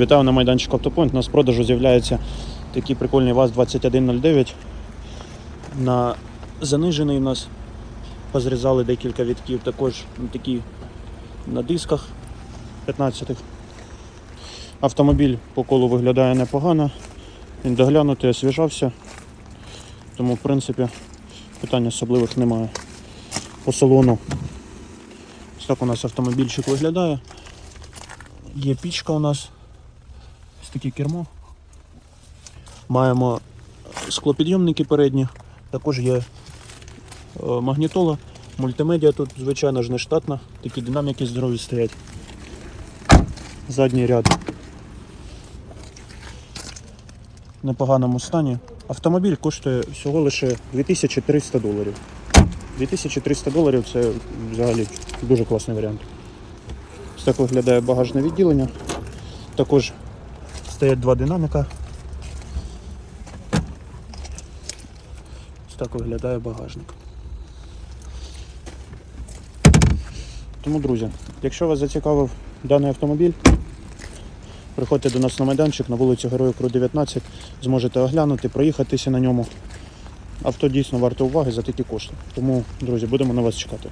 Вітаю на майданчику Автопоінт. У нас в продажу з'являється такий прикольний ВАЗ-2109. На занижений у нас позрізали декілька вітків, також такі на дисках 15-х. Автомобіль по колу виглядає непогано. Він доглянутий, освіжався. Тому, в принципі, питань особливих немає. По салону. Ось так у нас автомобільчик виглядає. Є пічка у нас. Таке кермо. Маємо склопідйомники передні, також є е, магнітола, мультимедіа тут, звичайно ж, не штатна, такі динаміки здорові стоять. Задній ряд. В непоганому стані. Автомобіль коштує всього лише 2300 доларів. 2300 доларів це взагалі дуже класний варіант. Ось так виглядає багажне відділення. Також стоять два динаміка. Ось так виглядає багажник. Тому, друзі, якщо вас зацікавив даний автомобіль, приходьте до нас на майданчик на вулиці Героїв Кру 19, зможете оглянути, проїхатися на ньому. Авто дійсно варте уваги за такі кошти. Тому, друзі, будемо на вас чекати.